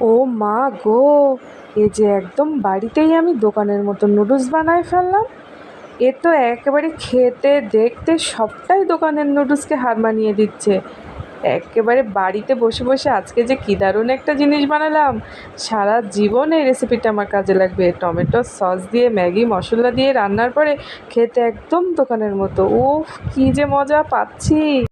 ও মা গো, এ যে একদম বাড়িতেই আমি দোকানের মতো নুডলস বানায় ফেললাম। এ তো একেবারে খেতে দেখতে সবটাই দোকানের নুডলসকে হার মানিয়ে দিচ্ছে। একেবারে বাড়িতে বসে বসে আজকে যে কী দারুণ একটা জিনিস বানালাম। সারা জীবন এই রেসিপিটা আমার কাজে লাগবে। টমেটো সস দিয়ে, ম্যাগি, মশলা দিয়ে রান্নার পরে খেতে একদম দোকানের মতো। উফ, কী যে মজা পাচ্ছি।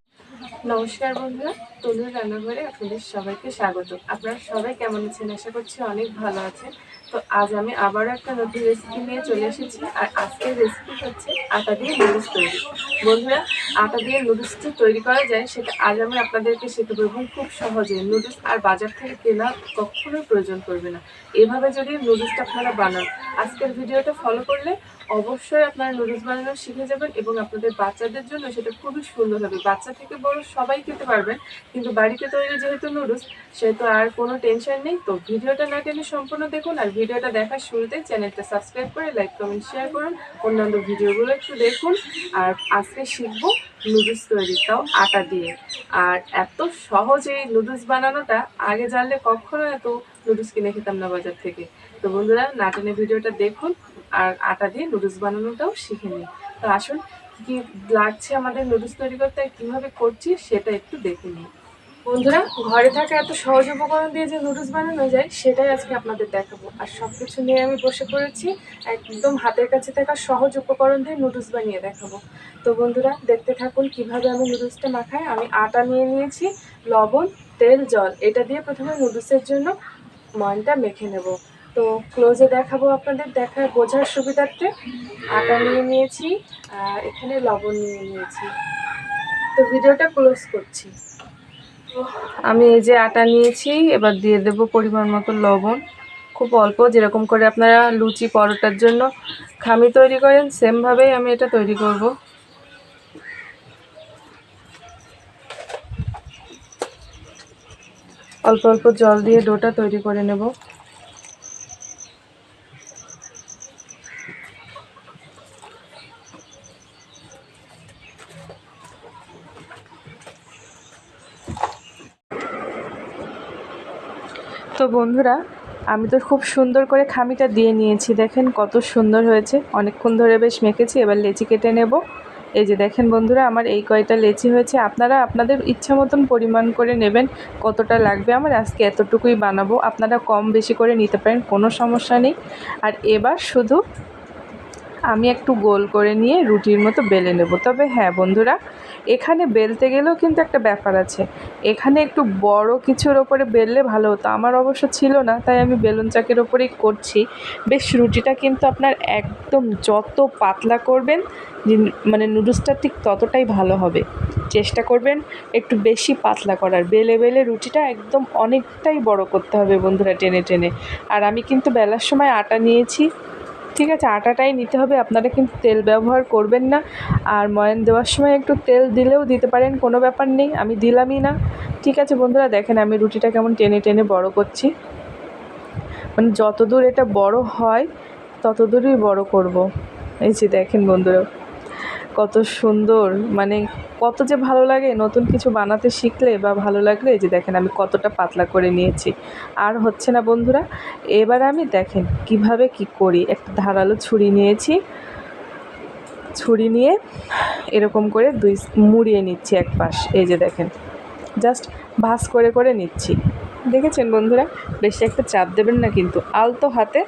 নমস্কার বন্ধুরা। তনুর রান্নাঘরে আপনাদের সবাইকে স্বাগত। আপনারা সবাই কেমন আছেন? আশা করছি অনেক ভালো আছেন। তো আজ আমি আবারও একটা নতুন রেসিপি নিয়ে চলে এসেছি। আর আজকের রেসিপি হচ্ছে আটা দিয়ে নুডলস তৈরি। বন্ধুরা, আটা দিয়ে নুডলস যে তৈরি করা যায়, সেটা আজ আমি আপনাদেরকে শেখাবো এবং খুব সহজে নুডলস আর বাজার থেকে কেনা কখনোই প্রয়োজন পড়বে না। এভাবে যদি নুডলসটা আপনারা বানান, আজকের ভিডিওটা ফলো করলে অবশ্যই আপনারা নুডলস বানানো শিখে যাবেন এবং আপনাদের বাচ্চাদের জন্য সেটা খুবই সুন্দর হবে। বাচ্চা থেকে বড় সবাই খেতে পারবেন, কিন্তু বাড়িতে তৈরি যেহেতু নুডলস, সেহেতু আর কোনো টেনশন নেই। তো ভিডিওটা না টেনে সম্পূর্ণ দেখুন আর ভিডিওটা দেখার শুরুতে চ্যানেলটা সাবস্ক্রাইব করে লাইক, কমেন্ট, শেয়ার করুন। অন্যান্য ভিডিওগুলো একটু দেখুন। আর আজকে শিখব নুডলস তৈরি, তাও আটা দিয়ে। আর এত সহজ নুডলস বানানোটা আগে জানলে কখনো এত নুডলস কিনে খেতাম না বাজার থেকে। তো বন্ধুরা নাটনে ভিডিওটা দেখুন। আর আটা দিয়ে নুডলস বানানোটাও শিখে নিই তো আসুন, কি লাগছে আমাদের নুডলস তৈরি করতে, কীভাবে করছি সেটা একটু দেখে নিই। বন্ধুরা, ঘরে থাকা এত সহজ উপকরণ দিয়ে যে নুডলস বানানো যায়, সেটাই আজকে আপনাদের দেখাবো। আর সব কিছু নিয়ে আমি বসে পড়েছি, একদম হাতের কাছে থাকা সহজ উপকরণ দিয়ে নুডলস বানিয়ে দেখাবো। তো বন্ধুরা, দেখতে থাকুন কীভাবে আমি নুডলসটা মাখাই। আমি আটা নিয়ে নিয়েছি, লবণ, তেল, জল। এটা দিয়ে প্রথমে নুডলসের জন্য ময়নটা মেখে নেব। তো ক্লোজে দেখাবো আপনাদের, দেখার বোঝার সুবিধার্থে আটা নিয়ে নিয়েছি, আর এখানে লবণ নিয়ে নিয়েছি। তো ভিডিওটা ক্লোজ করছি। আমি এই যে আটা নিয়েছি, এবার দিয়ে দেব পরিমাণ মতো লবণ। খুব অল্প, যেরকম করে আপনারা লুচি পরোটার জন্য খামি তৈরি করেন সেমভাবেই আমি এটা তৈরি করব। অল্প অল্প জল দিয়ে ডোটা তৈরি করে নেব। তো বন্ধুরা, আমি তো খুব সুন্দর করে খামিটা দিয়ে নিয়েছি। দেখেন কত সুন্দর হয়েছে। অনেকক্ষণ ধরে বেশ মেখেছি, এবার লেচি কেটে নেব। এই যে দেখেন বন্ধুরা, আমার এই কয়টা লেচি হয়েছে। আপনারা আপনাদের ইচ্ছা মতন পরিমাণ করে নেবেন, কতটা লাগবে আমার আজকে এতটুকুই বানাবো। আপনারা কম বেশি করে নিতে পারেন, কোনো সমস্যা নেই। আর এবার শুধু আমি একটু গোল করে নিয়ে রুটির মতো বেলে নেব। তবে হ্যাঁ বন্ধুরা এখানে বেলতে গেলেও কিন্তু একটা ব্যাপার আছে। এখানে একটু বড় কিছুর ওপরে বেললে ভালো হতো। আমার অবশ্য ছিল না, তাই আমি বেলুন চাকের ওপরেই করছি। বেশ, রুটিটা কিন্তু আপনার একদম যত পাতলা করবেন মানে নুডলসটা ঠিক ততটাই ভালো হবে। চেষ্টা করবেন একটু বেশি পাতলা করার। বেলে বেলে রুটিটা একদম অনেকটাই বড় করতে হবে বন্ধুরা টেনে টেনে। আর আমি কিন্তু বেলার সময় আটা নিয়েছি। ঠিক আছে, আটাটাই নিতে হবে, আপনারা কিন্তু তেল ব্যবহার করবেন না। আর ময়ন দেওয়ার সময় একটু তেল দিলেও দিতে পারেন, কোনো ব্যাপার নেই, আমি দিলামই না। ঠিক আছে বন্ধুরা, দেখেন আমি রুটিটা কেমন টেনে টেনে বড় করছি। মানে যতদূর এটা বড় হয়, ততদূরই বড় করব। এই যে দেখেন বন্ধুরা কত সুন্দর মানে কত যে ভালো লাগে নতুন কিছু বানাতে শিখলে বা ভালো লাগলে যে দেখেন আমি কতটা পাতলা করে নিয়েছি। আর হচ্ছে না বন্ধুরা, এবার আমি দেখেন কীভাবে কি করি। একটা ধারালো ছুরি নিয়েছি। ছুরি নিয়ে এরকম করে দুই মুড়িয়ে নিচ্ছি এক পাশ। এই যে দেখেন, জাস্ট ভাস করে করে নিচ্ছি। দেখেছেন বন্ধুরা? বেশি একটা চাপ দেবেন না কিন্তু আলতো হাতে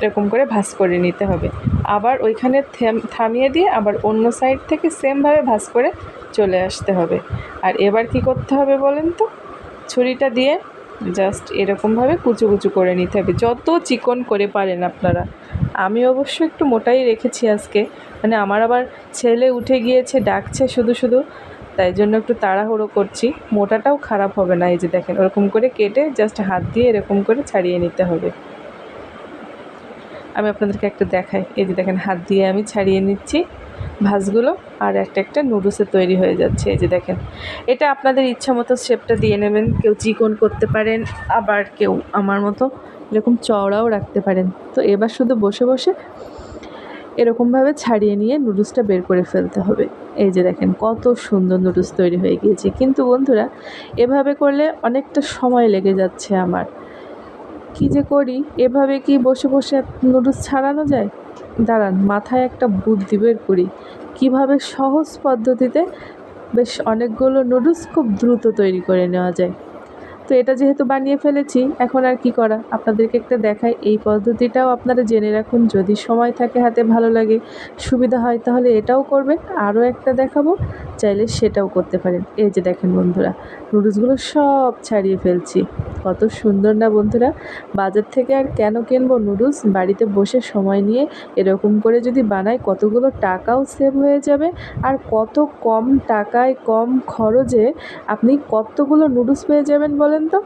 এরকম করে ভাস করে নিতে হবে। আবার ওইখানে থামিয়ে দিয়ে আবার অন্য সাইড থেকে সেমভাবে ভাস করে চলে আসতে হবে। আর এবার কি করতে হবে বলেন তো? ছুরিটা দিয়ে জাস্ট এরকমভাবে কুচু কুচু করে নিতে হবে। যত চিকন করে পারেন আপনারা। আমি অবশ্য একটু মোটাই রেখেছি আজকে। মানে আমার আবার ছেলে উঠে গিয়েছে, ডাকছে শুধু শুধু। তাই জন্য একটু তাড়াহুড়ো করছি। মোটাটাও খারাপ হবে না, এই যে দেখেন, ওরকম করে কেটে জাস্ট হাত দিয়ে এরকম করে ছাড়িয়ে নিতে হবে। আমি আপনাদেরকে একটা দেখাই। এই যে দেখেন, হাত দিয়ে আমি ছাড়িয়ে নিচ্ছি ভাজগুলো আর একটা একটা নুডলসের তৈরি হয়ে যাচ্ছে। এই যে দেখেন, এটা আপনাদের ইচ্ছা মতো শেপটা দিয়ে নেবেন। কেউ চিকন করতে পারেন, আবার কেউ আমার মতো এরকম চওড়াও রাখতে পারেন। তো এবার শুধু বসে বসে এরকমভাবে ছাড়িয়ে নিয়ে নুডলসটা বের করে ফেলতে হবে। এই যে দেখেন, কত সুন্দর নুডলস তৈরি হয়ে গিয়েছে। কিন্তু বন্ধুরা, এভাবে করলে অনেকটা সময় লেগে যাচ্ছে আমার। কি যে করি? এভাবে কি বসে বসে নুডলস ছাড়ানো যায়? দাঁড়ান, মাথায় একটা বুদ্ধি বের করি। কীভাবে সহজ পদ্ধতিতে বেশ অনেকগুলো নুডলস খুব দ্রুত তৈরি করে নেওয়া যায়। তো এটা যেহেতু বানিয়ে ফেলেছি, এখন আর কি করা? আপনাদেরকে একটা দেখাই, এই পদ্ধতিটাও আপনারা জেনে রাখুন। যদি সময় থাকে, হাতে ভালো লাগে, সুবিধা হয়, তাহলে এটাও করবেন। আরও একটা দেখাবো। চাইলে সেটাও করতে পারেন। এই যে দেখেন বন্ধুরা নুডলসগুলো সব ছাড়িয়ে ফেলছি। কত সুন্দর না বন্ধুরা? বাজার থেকে আর কেন কিনবো নুডলস বাড়িতে বসে সময় নিয়ে এরকম করে যদি বানাই, কতগুলো টাকাও সেভ হয়ে যাবে। আর কত কম টাকায়, কম খরচে আপনি কতগুলো নুডলস পেয়ে যাবেন বলেন তো?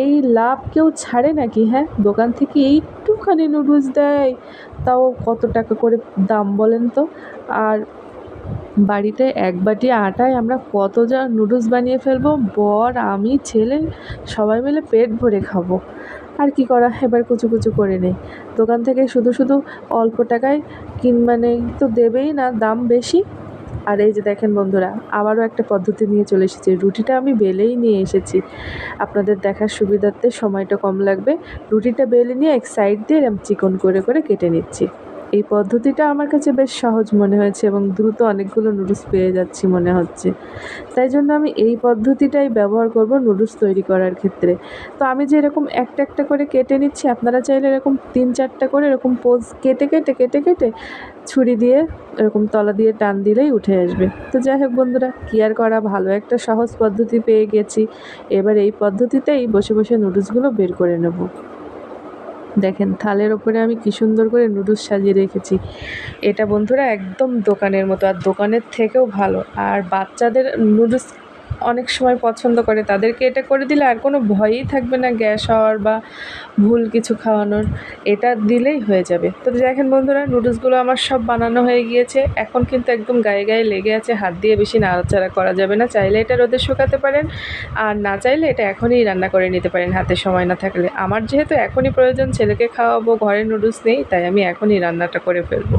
এই লাভ কেউ ছাড়ে নাকি হ্যাঁ? দোকান থেকে একটুখানি নুডলস দেয়। তাও কত টাকা করে দাম বলেন তো? আর বাড়িতে এক বাটি আটায় আমরা কত যা নুডলস বানিয়ে ফেলব? বর, আমি, ছেলে, সবাই মিলে পেট ভরে খাব। আর কি করা? এবার কুচু কুচু করে নেই। দোকান থেকে শুধু শুধু অল্প টাকায় কিন মানে তো দেবেই না, দাম বেশি। আর এই যে দেখেন বন্ধুরা, আবারও একটা পদ্ধতি নিয়ে চলে এসেছি। রুটিটা আমি বেলেই নিয়ে এসেছি। আপনাদের দেখার সুবিধার্থে সময়টা কম লাগবে। রুটিটা বেলে নিয়ে এক সাইড দিয়ে এরম চিকন করে করে কেটে নিচ্ছি। এই পদ্ধতিটা আমার কাছে বেশ সহজ মনে হয়েছে এবং দ্রুত অনেকগুলো নুডলস পেয়ে যাচ্ছি মনে হচ্ছে। তাই জন্য আমি এই পদ্ধতিটাই ব্যবহার করব নুডলস তৈরি করার ক্ষেত্রে। তো আমি যে এরকম একটা একটা করে কেটে নিচ্ছি, আপনারা চাইলে এরকম তিন চারটা করে এরকম পোজ কেটে কেটে কেটে কেটে ছুরি দিয়ে এরকম তলা দিয়ে টান দিলেই উঠে আসবে। তো যাই হোক বন্ধুরা, কি আর করা ভালো? একটা সহজ পদ্ধতি পেয়ে গেছি। এবার এই পদ্ধতিতেই বসে বসে নুডলসগুলো বের করে নেব। দেখেন, থালের ওপরে আমি কী সুন্দর করে নুডলস সাজিয়ে রেখেছি। এটা বন্ধুরা একদম দোকানের মতো, আর দোকানের থেকেও ভালো। আর বাচ্চাদের নুডলস অনেক সময় পছন্দ করে তাদেরকে এটা করে দিলে আর কোনো ভয়ই থাকবে না গ্যাস হওয়ার বা ভুল কিছু খাওয়ানোর। এটা দিলেই হয়ে যাবে। তো দেখেন বন্ধুরা, নুডলসগুলো আমার সব বানানো হয়ে গিয়েছে। এখন কিন্তু একদম গায়ে গায়ে লেগে আছে, হাত দিয়ে বেশি নাড়াচাড়া করা যাবে না। চাইলে এটা রোদে শুকাতে পারেন আর না চাইলে এটা এখনই রান্না করে নিতে পারেন হাতে সময় না থাকলে। আমার যেহেতু এখনই প্রয়োজন, ছেলেকে খাওয়াবো, ঘরে নুডলস নেই, তাই আমি এখনই রান্নাটা করে ফেলব।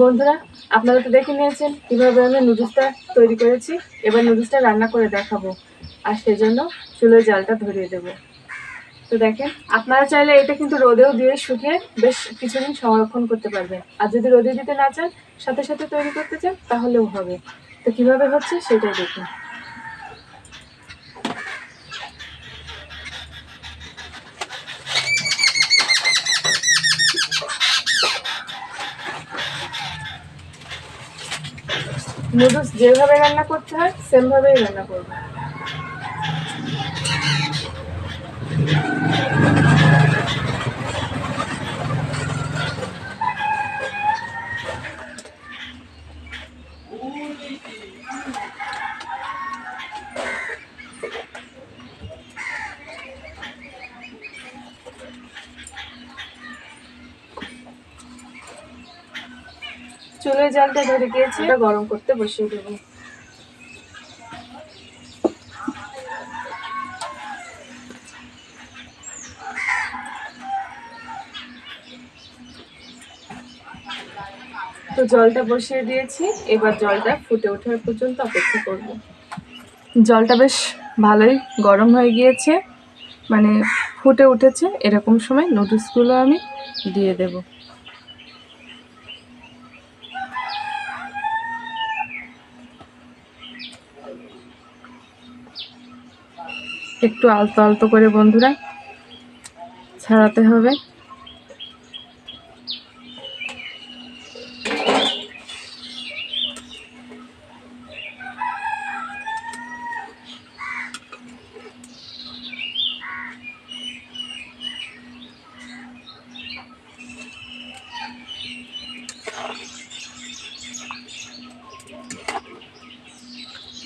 বন্ধুরা আপনারা তো দেখে নিয়েছেন কীভাবে আমি নুডলসটা তৈরি করেছি। এবার নুডলসটা রান্না করে দেখাবো। আর সেজন্য চুলোর জালটা ধরিয়ে দেব। তো দেখেন, আপনারা চাইলে এটা কিন্তু রোদেও দিয়ে শুকিয়ে বেশ কিছুদিন সংরক্ষণ করতে পারবেন। আর যদি রোদে দিতে না চান, সাথে সাথে তৈরি করতে চান, তাহলেও হবে। তো কীভাবে হচ্ছে সেটাই দেখুন। নুডলস যেভাবে রান্না করতে হয় সেমভাবেই রান্না করব। জালটা ধরে গিয়েছে এটা গরম করতে বসিয়ে দেবো। তো জলটা বসিয়ে দিয়েছি। এবার জলটা ফুটে ওঠার পর্যন্ত অপেক্ষা করব। জলটা বেশ ভালোই গরম হয়ে গিয়েছে। মানে ফুটে উঠেছে। এরকম সময় নুডলসগুলো আমি দিয়ে দেবো। একটু আলতো আলতো করে বন্ধুরা ছাড়াতে হবে।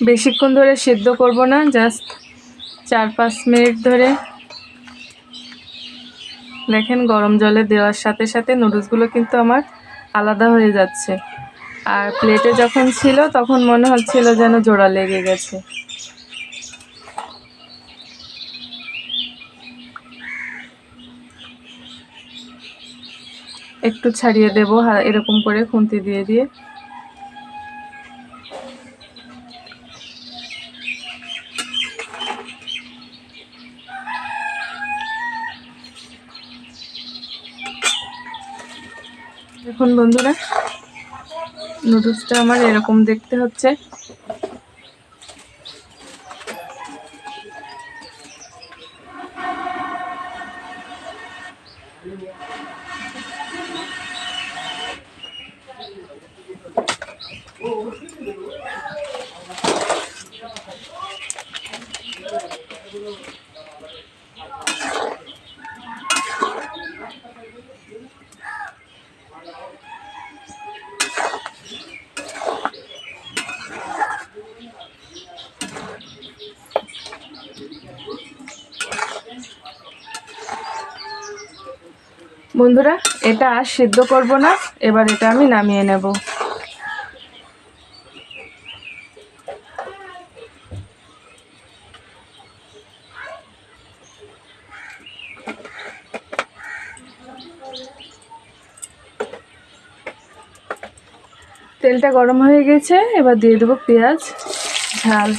বেশিক্ষণ ধরে সেদ্ধ করব না জাস্ট চার পাঁচ মিনিট ধরে। দেখেন, গরম জলে দেওয়ার সাথে সাথে নুডলসগুলো কিন্তু আমার আলাদা হয়ে যাচ্ছে। আর প্লেটে যখন ছিল, তখন মনে হচ্ছিল যেন জোড়া লেগে গেছে। একটু ছাড়িয়ে দেবো এরকম করে খুন্তি দিয়ে দিয়ে। এখন বন্ধুরা নুডলসটা আমার এরকম দেখতে হচ্ছে। বন্ধুরা, এটা আর সিদ্ধ করব না, এবার এটা আমি নামিয়ে নেব। তেলটা গরম হয়ে গেছে, এবার দিয়ে দেবো পেঁয়াজ, ঝাল।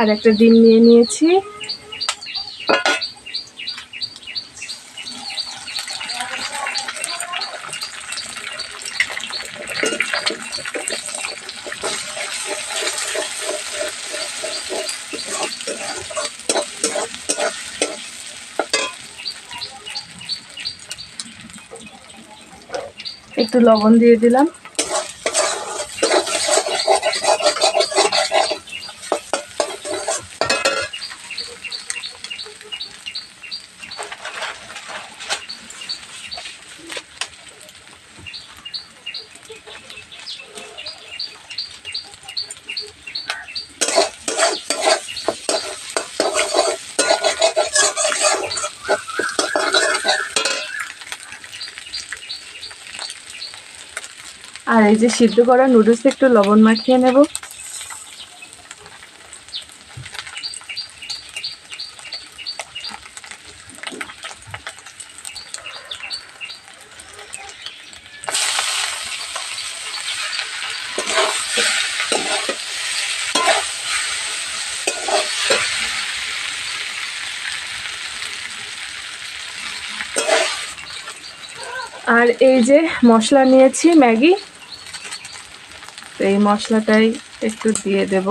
আর একটা ডিম নিয়ে নিয়েছি। একটু লবণ দিয়ে দিলাম। যে সিদ্ধ করা নুডলস একটু লবণ মাখিয়ে নেব। আর এই যে মশলা নিয়েছি ম্যাগি। এই মশলাটাই একটু দিয়ে দেব।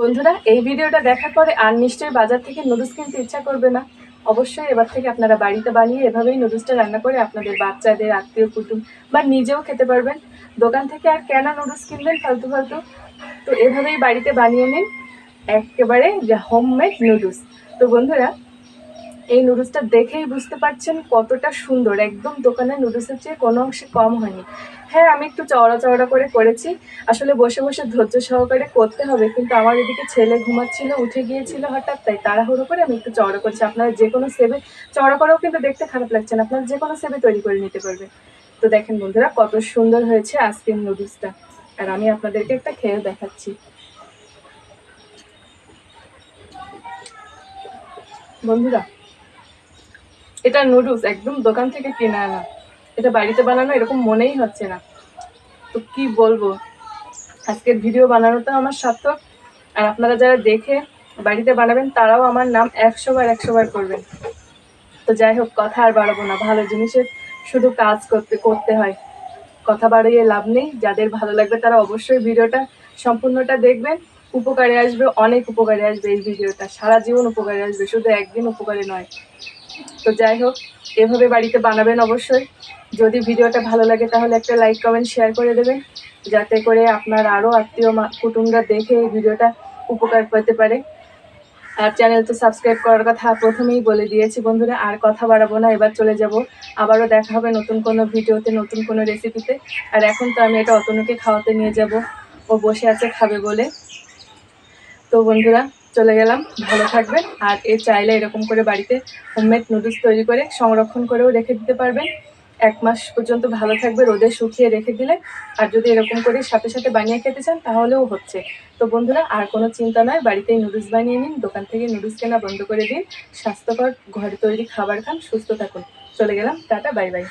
বন্ধুরা, এই ভিডিওটা দেখার পরে আর নিশ্চয়ই বাজার থেকে নুডলস কিনতে ইচ্ছা করবে না। অবশ্যই এবার থেকে আপনারা বাড়িতে বানিয়ে এভাবেই নুডলসটা রান্না করে আপনাদের বাচ্চাদের, আত্মীয় কুটুম বা নিজেও খেতে পারবেন। দোকান থেকে আর কেনা নুডলস কিনবেন ফালতু ফালতু। তো এভাবেই বাড়িতে বানিয়ে নিন। একেবারে হোমমেড নুডলস। তো বন্ধুরা এই নুডলসটা দেখেই বুঝতে পারছেন কতটা সুন্দর। একদম দোকানের নুডলসের চেয়ে কোনো অংশে কম হয়নি। হ্যাঁ আমি একটু চওড়া চওড়া করে করেছি। আসলে বসে বসে ধৈর্য সহকারে করতে হবে, কিন্তু আমার এদিকে ছেলে ঘুমাচ্ছিল, উঠে গিয়েছিল হঠাৎ, তাই তাড়াহুড়ো করে আমি একটু চওড়া করছি। আপনারা যে কোনো সেবে চওড়া করেও কিন্তু দেখতে খারাপ লাগছে না। আপনারা যে কোনো সেবে তৈরি করে নিতে পারবেন তো দেখেন বন্ধুরা, কত সুন্দর হয়েছে আজকের নুডলসটা আর আমি আপনাদেরকে একটা খেয়ে দেখাচ্ছি। বন্ধুরা এটা নুডলস একদম দোকান থেকে কিনে আনা। এটা বাড়িতে বানানো এরকম মনেই হচ্ছে না। তো কি বলব? আজকের ভিডিও বানানোটা আমার সার্থক। আর আপনারা যারা দেখে বাড়িতে বানাবেন, তারাও আমার নাম একশো বার একশো বার করবেন। তো যাই হোক, কথা আর বাড়াবো না। ভালো জিনিসের শুধু কাজ করতে করতে হয়। কথা বাড়িয়ে লাভ নেই। যাদের ভালো লাগবে, তারা অবশ্যই ভিডিওটা, সম্পূর্ণটা দেখবেন। উপকারে আসবে, অনেক উপকারে আসবে এই ভিডিওটা। সারা জীবন উপকারে আসবে, শুধু একদিন উপকারে নয়। তো যাই হোক, এভাবে বাড়িতে বানাবেন অবশ্যই। যদি ভিডিওটা ভালো লাগে তাহলে একটা লাইক কমেন্ট শেয়ার করে দেবেন। যাতে করে আপনার আরও আত্মীয় কুটুমরা দেখে এই ভিডিওটা উপকার পেতে পারে। আর চ্যানেল তো সাবস্ক্রাইব করার কথা প্রথমেই বলে দিয়েছি বন্ধুরা, আর কথা বাড়াবো না, এবার চলে যাব। আবারও দেখা হবে নতুন কোনো ভিডিওতে, নতুন কোনো রেসিপিতে আর এখন তো আমি এটা অতনুকে খাওয়াতে নিয়ে যাব। ও বসে আছে খাবে বলে। তো বন্ধুরা চলে গেলাম, ভালো থাকবেন। আর এ চাইলে এরকম করে বাড়িতে হোমমেড নুডলস তৈরি করে সংরক্ষণ করেও রেখে দিতে পারবেন। এক মাস পর্যন্ত ভালো থাকবে, রোদে শুকিয়ে রেখে দিলে। আর যদি এরকম করে সাথে সাথে বানিয়ে খেতে চান, তাহলেও হচ্ছে। তো বন্ধুরা, আর কোনো চিন্তা নয়, বাড়িতেই নুডলস বানিয়ে নিন, দোকান থেকে নুডলস কেনা বন্ধ করে দিন। স্বাস্থ্যকর ঘরে তৈরি খাবার খান, সুস্থ থাকুন। চলে গেলাম, টাটা, বাই বাই।